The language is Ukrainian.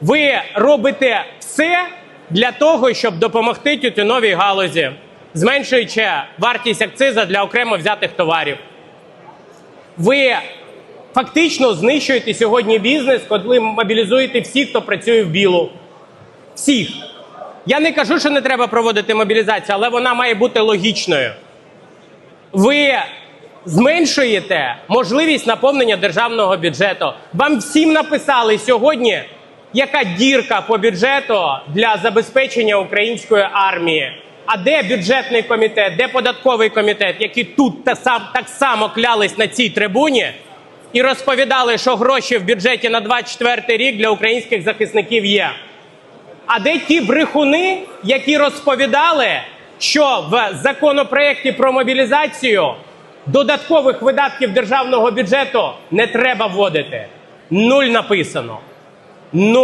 Ви робите все для того, щоб допомогти тютюновій галузі, зменшуючи вартість акциза для окремо взятих товарів. Ви фактично знищуєте сьогодні бізнес, коли мобілізуєте всіх, хто працює в білу. Всіх. Я не кажу, що не треба проводити мобілізацію, але вона має бути логічною. Ви зменшуєте можливість наповнення державного бюджету. Вам всім написали сьогодні, яка дірка по бюджету для забезпечення української армії. А де бюджетний комітет, де податковий комітет, які тут та сам так само клялись на цій трибуні і розповідали, що гроші в бюджеті на 24 рік для українських захисників є. А де ті брехуни, які розповідали, що в законопроекті про мобілізацію додаткових видатків державного бюджету не треба вводити? Нуль написано. Нуль.